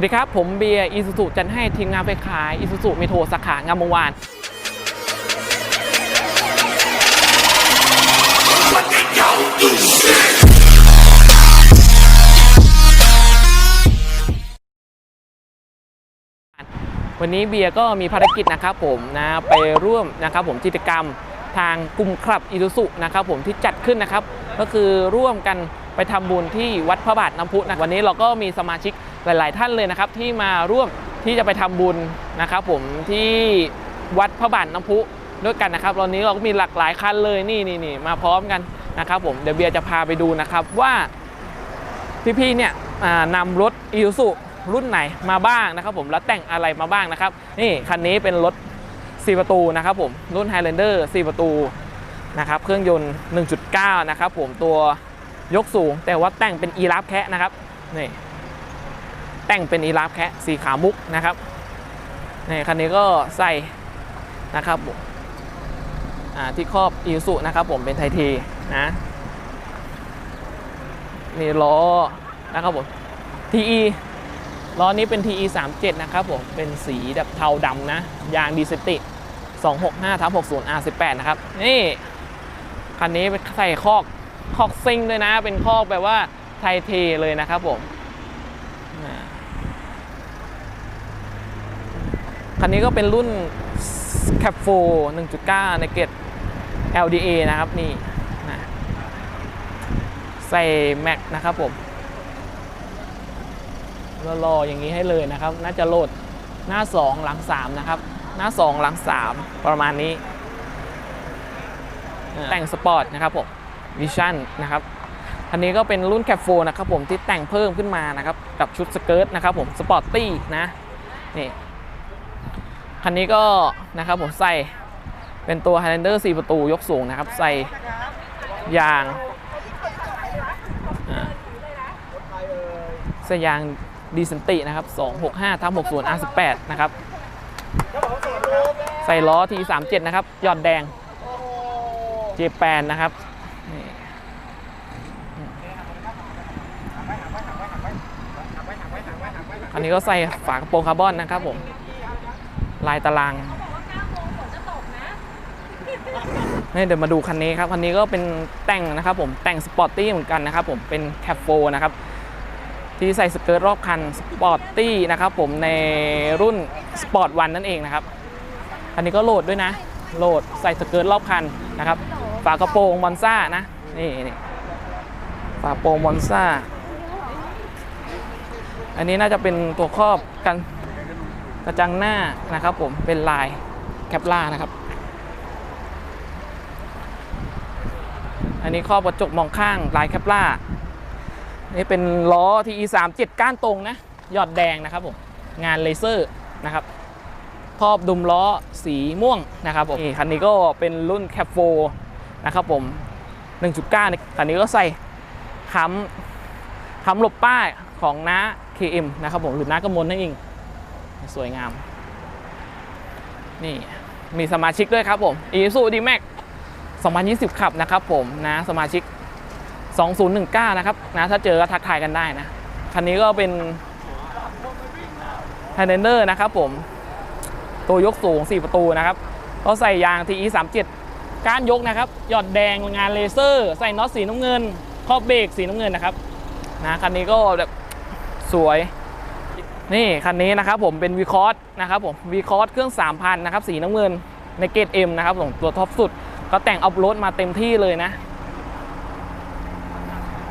วัสดีครับ ผมเบียร์อีซูซูจันให้ทีมงานไปขายอีซูซูเมโทรสาขางามวงวานวันนี้เบียร์ก็มีภารกิจนะครับผมนะไปร่วมนะครับผมกิจกรรมทางกลุ่มคลับอีซูซุนะครับผมที่จัดขึ้นนะครับ ก็คือร่วมกัน ไปทำบุญที่วัดพระบาทน้ำพุนะวันนี้เราก็มีสมาชิกหลาย ๆ ท่านเลยนะครับ ที่มาร่วมที่จะไปทำบุญนะครับ ผมที่วัดพระบาทน้ำพุด้วยกันนะครับตอนนี้เราก็มีหลากหลายคันเลยนี่นี่นี่มาพร้อมกันนะครับผมเดี๋ยวเบียร์จะพาไปดูนะครับว่าพี่ๆเนี่ยนำรถอี u ซูรุ่นไหนมาบ้างนะครับ ผมแล้วแต่งอะไรมาบ้างนะครับ นี่คันนี้เป็นรถ 4 ประตูนะครับ ผมรุ่น Highlander 4 ประตูนะครับเครื่องยนต์ 1.9 นะครับ ผมตัว ยกสูง แต่ว่าแต่งเป็นอีราฟแคะนะครับนี่แต่งเป็นอีราฟแคะสีขาวมุกนะครับนี่คันนี้ก็ใส่นะครับที่ครอบอี u ซูนะครับผมเป็นไทเทนะนี่ล้อนะครับผม TE ล้อนี้เป็น TE 37นะครับผมเป็นสีแบบเทาดำนะยางดีเซติ265ทับ60 R18 นะครับ นี่ คันนี้เป็นใส่คอก คอกซิงด้วยนะ เป็นคอกแบบว่าไทเทเลยนะครับผมอ่าคันนี้ก็เป็นรุ่น Cap 4 1.9 ในเกต LDA นะครับนี่นะใส่แม็กนะครับผมรอๆอย่างนี้ให้เลยนะครับ น่าจะโหลดหน้า 2 หลัง 3 นะครับ หน้า 2 หลัง 3 ประมาณนี้เออแต่งสปอร์ตนะครับผม วิชั่นนะครับอันนี้ก็เป็นรุ่นแคปโฟนะครับผมที่แต่งเพิ่มขึ้นมานะครับกับชุดสเกิร์ตนะครับผมสปอร์ตตี้นะนี่คันนี้ก็นะครับผมใส่เป็นตัว Highlander 4 ประตูยกสูงนะครับ ใส่ยางสยางดีเซนตินะครับ 265ทับ60 R18 นะครับ ใส่ล้อ T37 นะครับ ยอดแดง เจแปนนะครับนี่ อันนี้ก็ใส่ฝากระโปรงคาร์บอนนะครับผม ลายตารางนี่เดี๋ยวมาดูคันนี้ครับคันนี้ก็เป็นแต่งนะครับผมแต่งสปอร์ตตี้เหมือนกันนะครับผมเป็นแคปโฟนะครับที่ใส่สเกิร์ตรอบคันสปอร์ตตี้นะครับผมในรุ่นสปอร์ตวันนั่นเองนะครับอันนี้ก็โหลดด้วยนะ โหลดใส่สเกิร์ตรอบคันนะครับฝากระโปรงมอนซ่านะนี่นี่ฝาโปรงมอนซ่า อันนี้น่าจะเป็นตัวครอบกันกระจังหน้านะครับผมเป็นลายแคปล่านะครับ อันนี้ครอบกระจกมองข้างลายแคปล่านี่เป็นล้อ TE 3 7ก้านตรงนะยอดแดงนะครับผมงานเลเซอร์นะครับครอบดุมล้อสีม่วงนะครับผมนี่คันนี้ก็เป็นรุ่นแคปโฟนะครับผม 1.9คันนี้ก็ใส่ค้ำค้ำหลบป้ายของน้า KM นะครับผมหรือน้ากระมลนั่นเองสวยงาม นี่มีสมาชิกด้วยครับผม Isuzu D-Max 2020 ขับนะครับผมนะสมาชิก 2019 นะครับนะถ้าเจอก็ทักทายกันได้นะ คันนี้ก็เป็น h i g h l a n d e r นะครับผม ตัวยกสูง 4 ประตูนะครับ ก็ใส่ยาง TE 37ก้านยกนะครับ หยอดแดงงานเลเซอร์ ใส่น็อตสีน้ำเงิน ครอบเบรกสีน้ำเงินนะครับนะคันนี้ก็แบบ สวย นี่คันนี้นะครับผมเป็น v ีคอร์สนะครับผม v ีคอร์สเครื่อง 3,000 นะครับ สีน้ำเงินในเกรด M นะครับผมตัวท็อปสุด ก็แต่งออฟโรดมาเต็มที่เลยนะ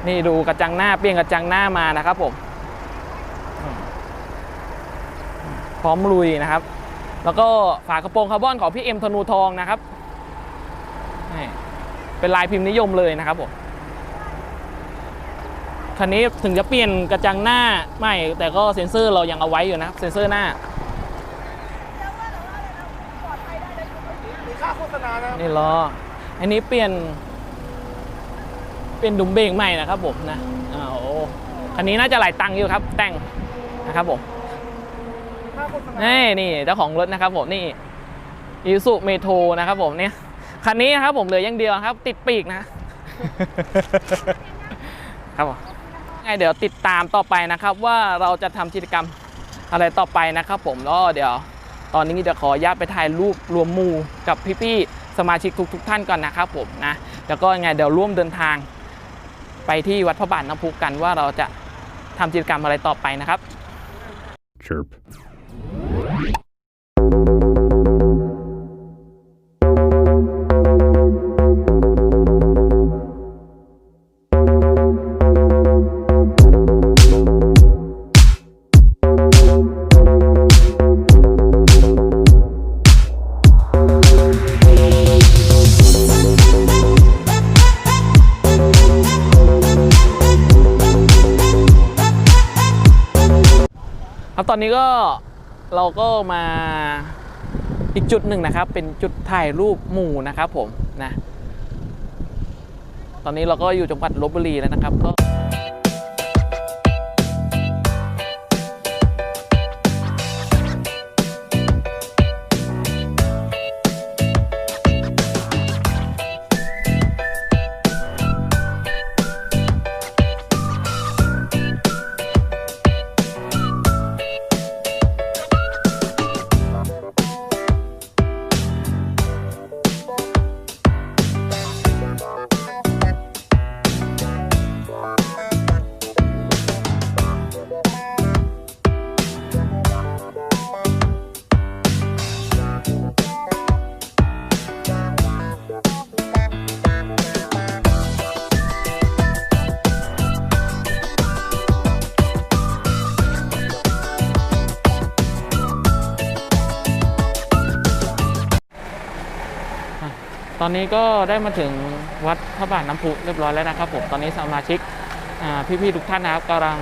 นี่ดูกระจังหน้าเปลี่ยนกระจังหน้ามานะครับผม พร้อมลุยนะครับ แล้วก็ฝากระโปรงคาร์บอนของพี่เอ็มธนูทองนะครับเป็นลายพิมพ์นิยมเลยนะครับผม คันนี้ถึงจะเปลี่ยนกระจังหน้าไม่แต่ก็เซ็นเซอร์เรายังเอาไว้อยู่นะครับเซ็นเซอร์หน้ามีค่าโฆษณานะนี่ล้ออันนี้เปลี่ยน เป็นดุมเบรกใหม่นะครับผมนะอ้าวโอ้คันนี้น่าจะหลายตังค์อยู่ครับ แต่งนะครับผมค่าโฆษณานี่นี่เจ้าของรถนะครับผมนี่อิสุเมโทนะครับผมเนี่ยคันนี้นะครับผมเหลืออย่างเดียวครับ ติดปีกนะครับผม ไงเดี๋ยวติดตามต่อไปนะครับ ว่าเราจะทำกิจกรรมอะไรต่อไปนะครับผมแล้วเดี๋ยว ตอนนี้จะขออนุญาตไปถ่ายรูปรวมมูกับพี่ๆสมาชิกทุกๆท่านก่อนนะครับผมนะแล้วก็ยังไงเดี๋ยวร่วมเดินทาง ไปที่วัดพระบาทน้ำพุกันว่าเราจะทำกิจกรรมอะไรต่อไปนะครับ Chirp. ครับตอนนี้ก็เราก็มาอีกจุดหนึ่งนะครับ เป็นจุดถ่ายรูปหมู่นะครับผมนะตอนนี้เราก็อยู่จังหวัดลบบุรีแล้วนะครับก็ ตอนนี้ก็ได้มาถึงวัดพระบาทน้ำพุเรียบร้อยแล้วนะครับผมตอนนี้สมาชิกพี่ๆทุกท่านนะครับกำลัง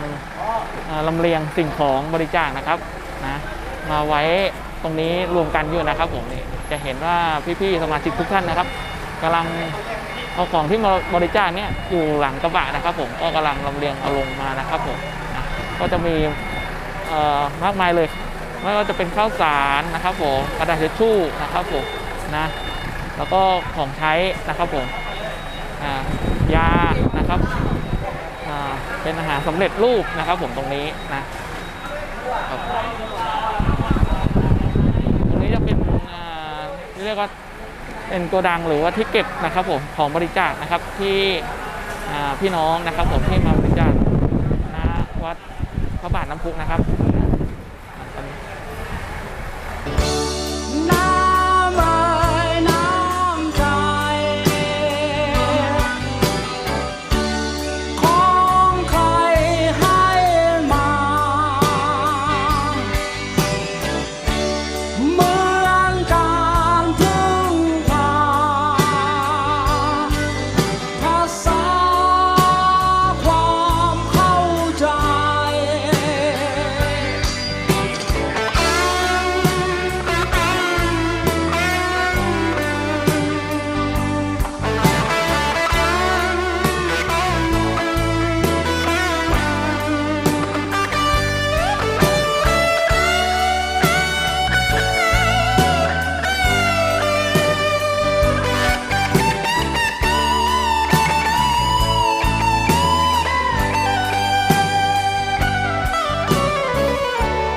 ลำเลียงสิ่งของบริจาคนะครับนะมาไว้ตรงนี้รวมกันอยู่นะครับผมนี่จะเห็นว่าพี่ๆสมาชิกทุกท่านนะครับกำลังเอาของที่มาบริจาคเนี่ยอยู่หลังกระบะนะครับ ผมก็กำลังลำเลียงเอาลงมานะครับผมนะก็จะมีมากมายเลยไม่ว่าจะเป็นข้าวสารนะครับผมกระดาษทิชชู่นะครับผมนะ แล้วก็ของใช้นะครับผมอ่ายานะครับอ่าเป็นอาหารสำเร็จรูปนะครับผมตรงนี้นะรตรงนี้จะเป็นอ่าเรียกว่าเป็นโกดังหรือว่าที่เก็บนะครับผมของบริจาคนะครับที่อ่าพี่น้องนะครับผมที่มาบริจาคณวัดพระบาทน้ำพุนะครับ